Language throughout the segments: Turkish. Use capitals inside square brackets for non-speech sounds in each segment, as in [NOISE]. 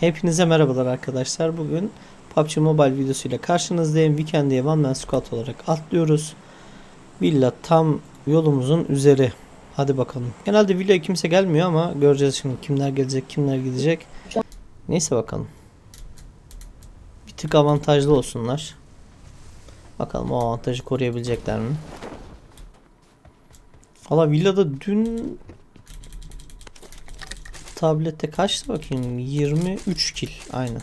Hepinize merhabalar arkadaşlar. Bugün PUBG Mobile videosuyla karşınızdayım. Weekend'e One Man Squad olarak atlıyoruz. Villa tam yolumuzun üzeri. Hadi bakalım. Genelde villaya kimse gelmiyor ama göreceğiz şimdi kimler gelecek, kimler gidecek. Neyse bakalım. Bir tık avantajlı olsunlar. Bakalım o avantajı koruyabilecekler mi? Valla villada dün tablette kaçtı bakayım 23 kil aynen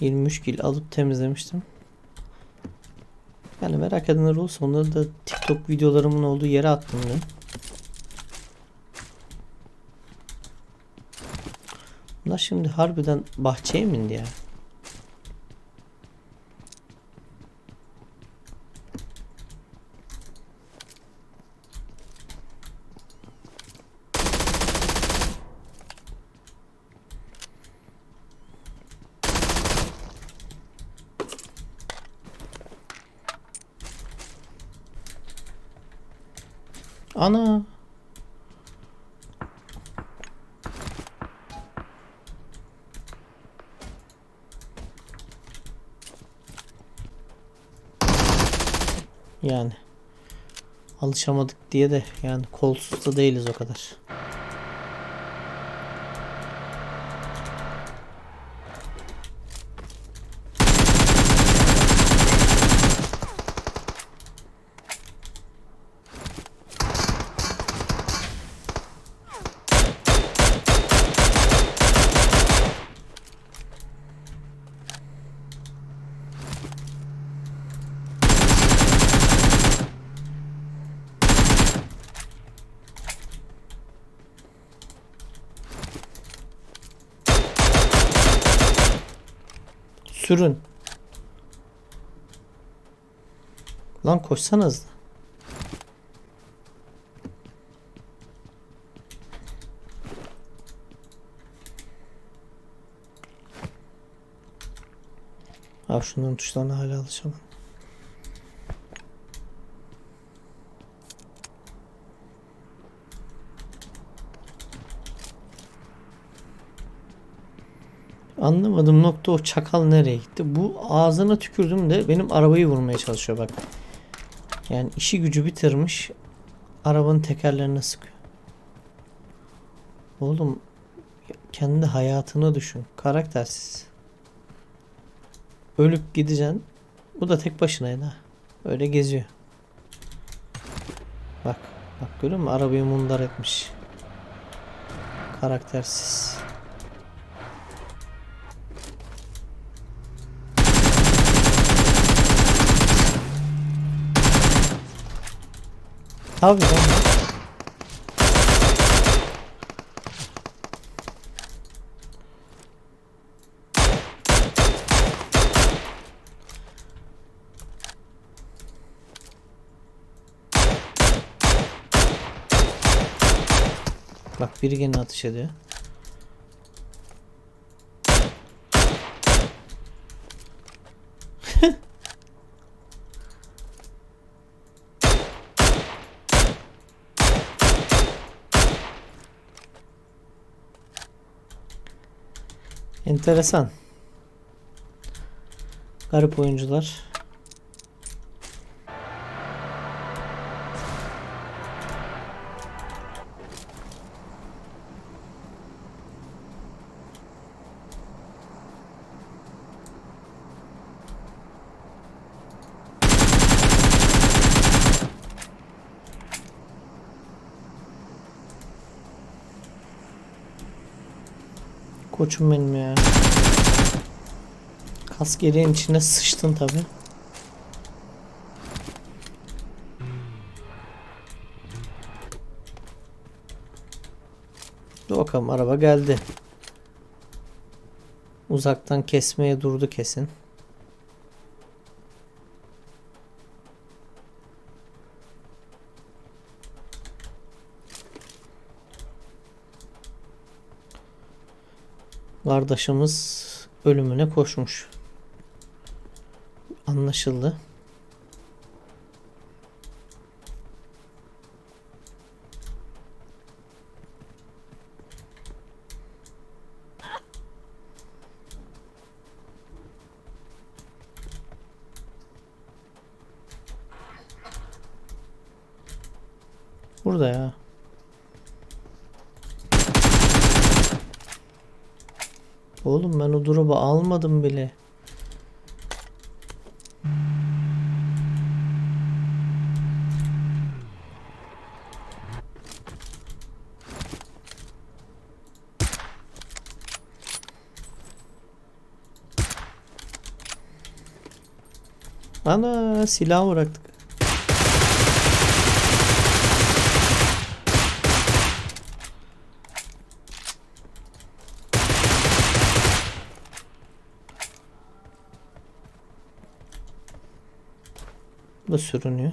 23 kil alıp temizlemiştim yani merak edenler olursa onları da tiktok videolarımın olduğu yere attım dün Bunlar şimdi harbiden bahçeye mi indi ya? Ana. Yani alışamadık diye de yani kolsuz da değiliz o kadar. Sürün. Lan koşsanız. Abi şunların tuşlarına hala alışamadım. Anlamadığım nokta o çakal nereye gitti? Bu ağzına tükürdüm de benim arabayı vurmaya çalışıyor bak. Yani işi gücü bitirmiş. Arabanın tekerlerine sıkıyor. Oğlum kendi hayatını düşün. Karaktersiz. Ölüp gideceksin. Bu da tek başınaydı ha. Öyle geziyor. Bak. Bak görüyor musun? Arabayı mundar etmiş. Karaktersiz. Tabii lan. Bak biri gene atış ediyor. Enteresan. Garip oyuncular. Koçum benim ya. Kask yeleğin içine sıçtın tabi. Dur bakalım araba geldi. Uzaktan kesmeye durdu kesin. Kardeşimiz ölümüne koşmuş. Anlaşıldı. Burada ya. Oğlum ben o drop'u almadım bile. Ana silah bıraktık. Da sürünüyor.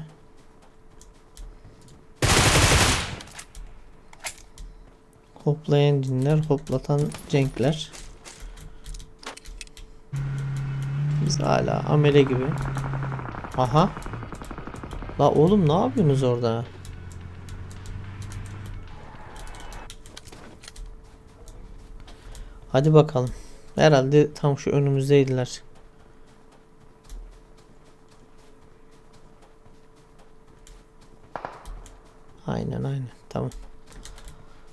Hoplayan cinler, hoplatan cenkler. Biz hala amele gibi. Aha. La oğlum ne yapıyorsunuz orada? Hadi bakalım. Herhalde tam şu önümüzdeydiler. Aynen aynen. Tamam.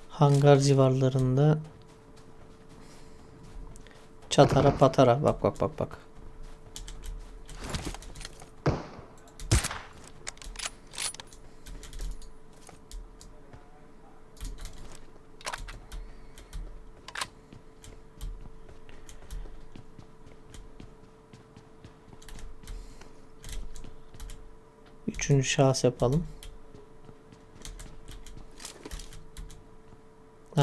Hangar civarlarında çatara patara. Bak bak bak bak. Üçüncü şahıs yapalım.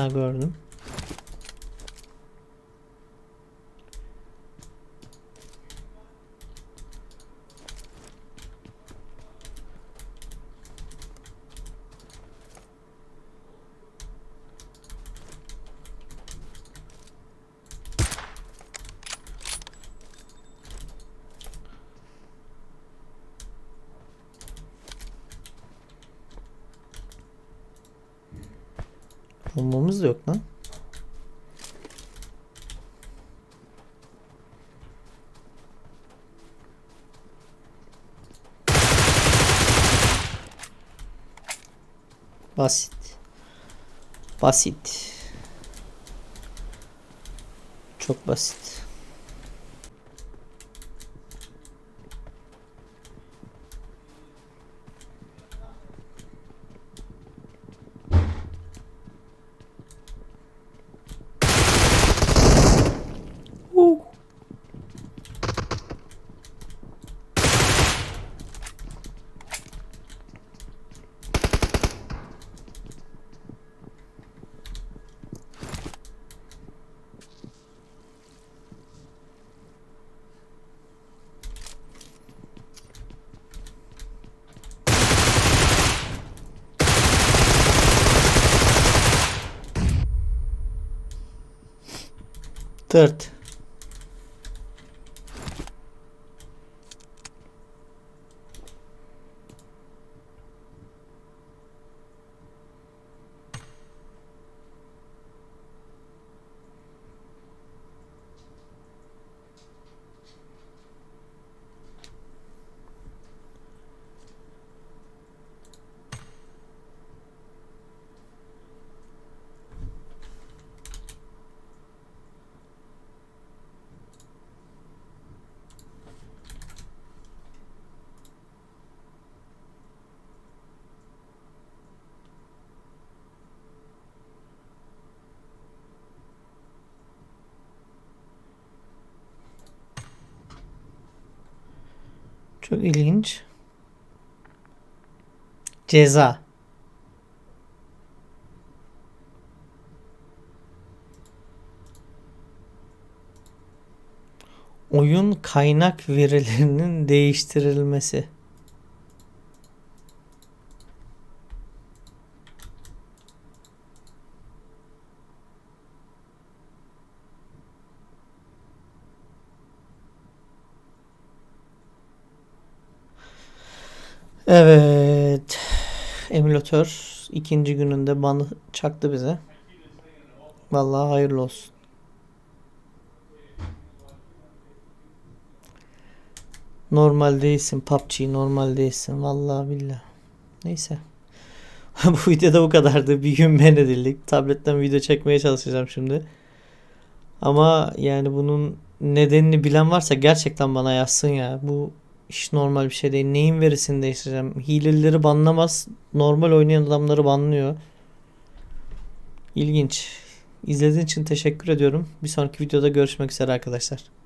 Ha gördüm. Bombamız da yok lan. Basit. Basit. Çok basit. 4 Çok ilginç. Ceza. Oyun kaynak verilerinin değiştirilmesi. Evet. Emülatör ikinci gününde banı çaktı bize. Vallahi hayırlı olsun. Normal değilsin PUBG normal değilsin vallahi billahi. Neyse. [LAUGHS] bu videoda bu kadardı. Bir gün ben edildik. Tabletten video çekmeye çalışacağım şimdi. Ama yani bunun nedenini bilen varsa gerçekten bana yazsın ya. Bu hiç normal bir şey değil. Neyin verisini değiştireceğim? Hilelileri banlamaz. Normal oynayan adamları banlıyor. İlginç. İzlediğin için teşekkür ediyorum. Bir sonraki videoda görüşmek üzere arkadaşlar.